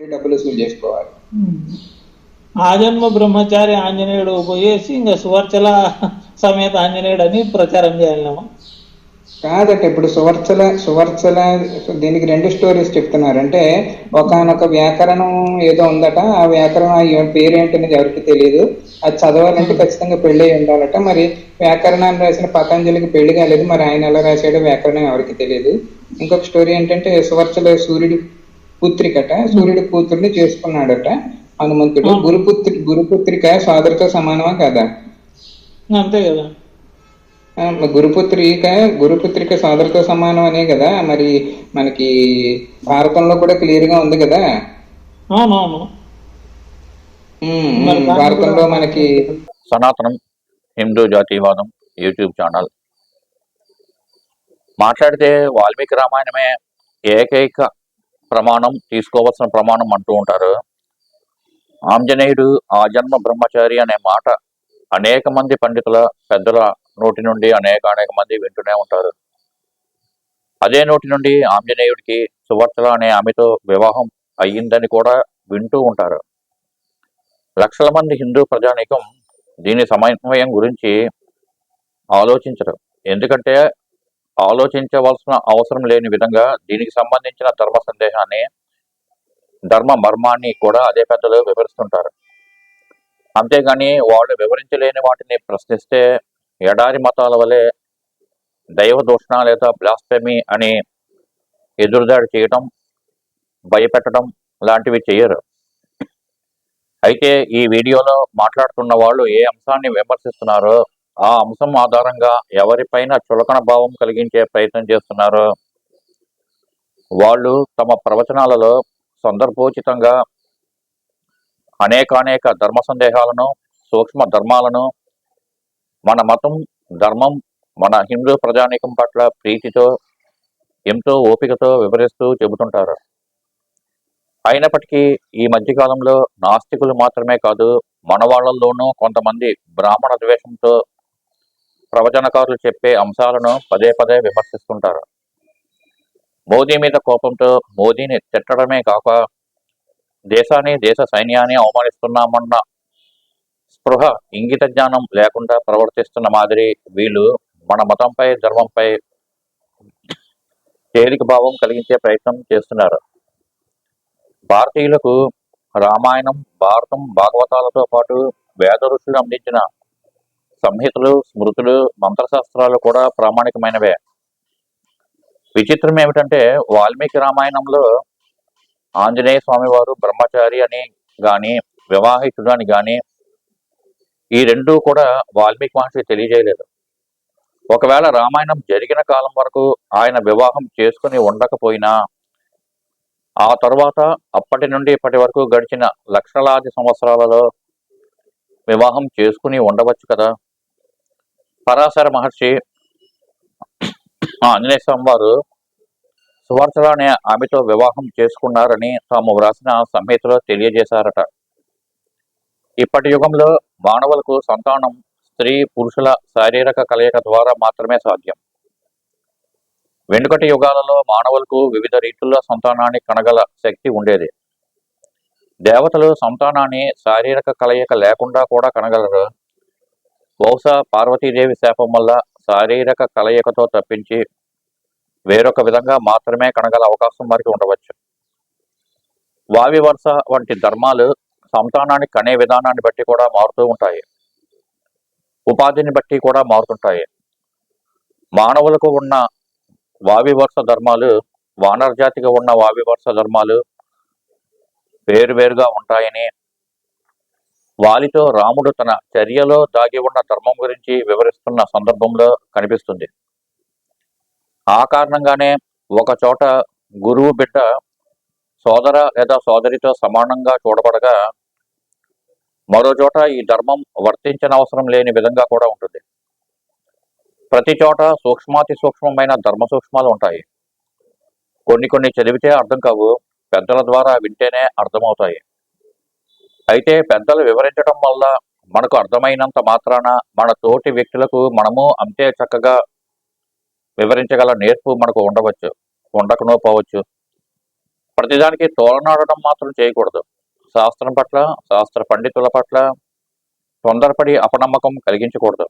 డబ్బులు వసూలు చేసుకోవాలి. ఆజన్మ బ్రహ్మచారి ఆంజనేయుడు పోయేసి ఇంకా సువర్చల సమేత ఆంజనేయుడు అని ప్రచారం చేయాలేమో కాదట ఇప్పుడు సువర్చల సువర్చల దీనికి రెండు స్టోరీస్ చెప్తున్నారు అంటే ఒకనొక వ్యాకరణం ఏదో ఉందట ఆ వ్యాకరణం ఆ పేరేంటనేది ఎవరికి తెలియదు అది చదవాలంటే ఖచ్చితంగా పెళ్ళి అయి ఉండాలట. మరి వ్యాకరణాన్ని రాసిన పతంజలికి పెళ్ళి కాలేదు. మరి ఆయన ఎలా రాశాడో వ్యాకరణం ఎవరికి తెలియదు ఇంకొక స్టోరీ ఏంటంటే సువర్చల సూర్యుడి పుత్రికట సూర్యుడి కూతుర్ని చేసుకున్నాడట. హనుమంతుడు గురుపుత్రి గురుపుత్రిక సోదరితో సమానమా కదా? అంతే కదా. గురుపుత్రిక గురుపుత్రిక సోదరితో సమానం అనే కదా. మరి మనకి భారతంలో కూడా క్లియర్గా ఉంది కదా. భారతంలో మనకి సనాతనం హిందూ జాతీయవాదం యూట్యూబ్ ఛానల్. మాట్లాడితే వాల్మీకి రామాయణమే ఏకైక ప్రమాణం తీసుకోవాల్సిన ప్రమాణం అంటూ ఉంటారు. ఆంజనేయుడు ఆ జన్మ బ్రహ్మచారి అనే మాట అనేక మంది పండితుల పెద్దల నోటి నుండి అనేక అనేక మంది వింటూనే ఉంటారు. అదే నోటి నుండి ఆంజనేయుడికి సువర్చల అనే ఆమెతో వివాహం అయ్యిందని కూడా వింటూ ఉంటారు. లక్షల మంది హిందూ ప్రజానీకం దీని సమన్వయం గురించి ఆలోచించరు. ఎందుకంటే ఆలోచించవలసిన అవసరం లేని విధంగా దీనికి సంబంధించిన ధర్మ సందేహాన్ని ధర్మ మర్మాన్ని కూడా అదే పెద్దలు వివరిస్తుంటారు. అంతేగాని వాళ్ళు వివరించలేని వాటిని ప్రశ్నిస్తే ఎడారి మతాల వలె దైవ దూషణ లేదా బ్లాస్ఫెమీ అని ఎదురుదాడి చేయటం భయపెట్టడం లాంటివి చేయరు. అయితే ఈ వీడియోలో మాట్లాడుతున్న వాళ్ళు ఏ అంశాన్ని విమర్శిస్తున్నారో ఆ అంశం ఆధారంగా ఎవరిపైన చులకన భావం కలిగించే ప్రయత్నం చేస్తున్నారో. వాళ్ళు తమ ప్రవచనాలలో సందర్భోచితంగా అనేకానేక ధర్మ సందేహాలను సూక్ష్మ ధర్మాలను మన మతం ధర్మం మన హిందూ ప్రజానీకం పట్ల ప్రీతితో ఎంతో ఓపికతో వివరిస్తూ చెబుతుంటారు. అయినప్పటికీ ఈ మధ్యకాలంలో నాస్తికులు మాత్రమే కాదు మన వాళ్ళల్లోనూ కొంతమంది బ్రాహ్మణ ద్వేషంతో ప్రవచనకారులు చెప్పే అంశాలను పదే పదే విమర్శిస్తుంటారు. మోదీ మీద కోపంతో మోదీని తిట్టడమే కాక దేశాన్ని దేశ సైన్యాన్ని అవమానిస్తున్నామన్న స్పృహ ఇంగిత జ్ఞానం లేకుండా ప్రవర్తిస్తున్న మాదిరి వీళ్ళు మన మతంపై ధర్మంపై తేలిక భావం కలిగించే ప్రయత్నం చేస్తున్నారు. భారతీయులకు రామాయణం భారతం భాగవతాలతో పాటు వేద ఋషులు అందించిన సంహితలు స్మృతులు మంత్రశాస్త్రాలు కూడా ప్రామాణికమైనవే. విచిత్రం ఏమిటంటే వాల్మీకి రామాయణంలో ఆంజనేయ స్వామి వారు బ్రహ్మచారి అని గాని వివాహితుడు అని గాని ఈ రెండూ కూడా వాల్మీకి మహర్షి తెలియజేయలేదు. ఒకవేళ రామాయణం జరిగిన కాలం వరకు ఆయన వివాహం చేసుకుని ఉండకపోయినా ఆ తర్వాత అప్పటి నుండి ఇప్పటి వరకు గడిచిన లక్షలాది సంవత్సరాలలో వివాహం చేసుకుని ఉండవచ్చు కదా? పరాశర మహర్షి ఆంజనేయ స్వామి వారు సువర్చల అనే ఆమెతో వివాహం చేసుకున్నారని తాము వ్రాసిన సంహితలో తెలియజేశారట. ఇప్పటి యుగంలో మానవులకు సంతానం స్త్రీ పురుషుల శారీరక కలయిక ద్వారా మాత్రమే సాధ్యం. వెనుకటి యుగాలలో మానవులకు వివిధ రీతుల్లో సంతానాన్ని కనగల శక్తి ఉండేది. దేవతలు సంతానాన్ని శారీరక కలయిక లేకుండా కూడా కనగలరు. బహుశా పార్వతీదేవి శాపం వల్ల శారీరక కలయికతో తప్పించి వేరొక విధంగా మాత్రమే కనగల అవకాశం వారికి ఉండవచ్చు. వావి వరుస వంటి ధర్మాలు సంతానాన్ని కనే విధానాన్ని బట్టి కూడా మారుతూ ఉంటాయి. ఉపాధిని బట్టి కూడా మారుతుంటాయి. మానవులకు ఉన్న వావి వరుస ధర్మాలు వానర జాతిగా ఉన్న వావి వరుస ధర్మాలు వేరువేరుగా ఉంటాయని వాలితో రాముడు తన చర్యలో దాగి ఉన్న ధర్మం గురించి వివరిస్తున్న సందర్భంలో కనిపిస్తుంది. ఆ కారణంగానే ఒక చోట గురువు బిడ్డ సోదర లేదా సోదరితో సమానంగా చూడబడగా మరో చోట ఈ ధర్మం వర్తించనవసరం లేని విధంగా కూడా ఉంటుంది. ప్రతి చోట సూక్ష్మాతి సూక్ష్మమైన ధర్మ సూక్ష్మాలు ఉంటాయి. కొన్ని కొన్ని చదివితే అర్థం కావు పెద్దల ద్వారా వింటేనే అర్థమవుతాయి. అయితే పెద్దలు వివరించడం వల్ల మనకు అర్థమైనంత మాత్రాన మన తోటి వ్యక్తులకు మనము అంతే చక్కగా వివరించగల నేర్పు మనకు ఉండవచ్చు ఉండకనో పోవచ్చు. ప్రతిదానికి తోలనాడడం మాత్రం చేయకూడదు. శాస్త్రం పట్ల శాస్త్ర పండితుల పట్ల తొందరపడి అపనమ్మకం కలిగించకూడదు.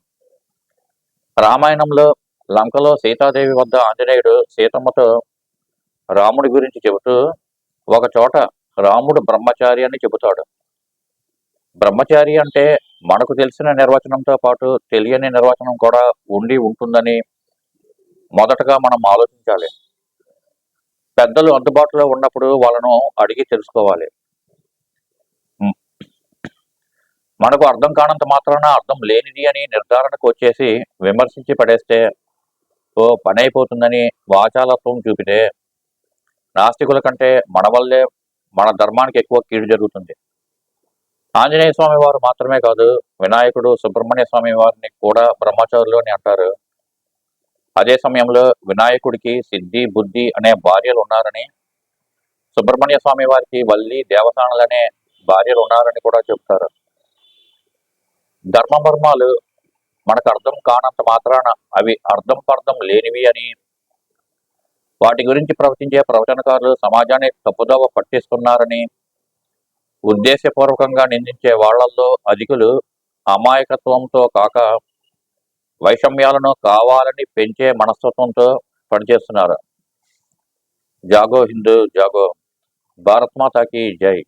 రామాయణంలో లంకలో సీతాదేవి వద్ద ఆంజనేయుడు సీతమ్మతో రాముడి గురించి చెబుతూ ఒక చోట రాముడు బ్రహ్మచారి అని చెబుతాడు. బ్రహ్మచారి అంటే మనకు తెలిసిన నిర్వచనంతో పాటు తెలియని నిర్వచనం కూడా ఉండి ఉంటుందని మొదటగా మనం ఆలోచించాలి. పెద్దలు అందుబాటులో ఉన్నప్పుడు వాళ్ళను అడిగి తెలుసుకోవాలి. మనకు అర్థం కానంత మాత్రాన అర్థం లేనిది అని నిర్ధారణకు వచ్చేసి విమర్శించి పడేస్తే ఓ పని అయిపోతుందని వాచాలత్వం చూపితే నాస్తికుల కంటే మన వల్లే మన ధర్మానికి ఎక్కువ కీడు జరుగుతుంది. ఆంజనేయ స్వామి వారు మాత్రమే కాదు వినాయకుడు సుబ్రహ్మణ్య స్వామి వారిని కూడా బ్రహ్మచారులు అని అంటారు. అదే సమయంలో వినాయకుడికి సిద్ధి బుద్ధి అనే భార్యలు ఉన్నారని సుబ్రహ్మణ్య స్వామి వారికి వల్లి దేవతానులనే భార్యలు ఉన్నారని కూడా చెప్తారు. ధర్మమర్మాలు మనకు అర్థం కానంత మాత్రాన అవి అర్థం పర్థం లేనివి అని వాటి గురించి ప్రవచించే ప్రవచనకారులు సమాజాన్ని తప్పుదోవ పట్టిస్తున్నారని ఉద్దేశపూర్వకంగా నిందించే వాళ్ళల్లో అధికులు అమాయకత్వంతో కాక వైషమ్యాలను కావాలని పెంచే మనస్తత్వంతో పనిచేస్తున్నారు. జాగో హిందూ జాగో. భారత్ మాతాకి జై.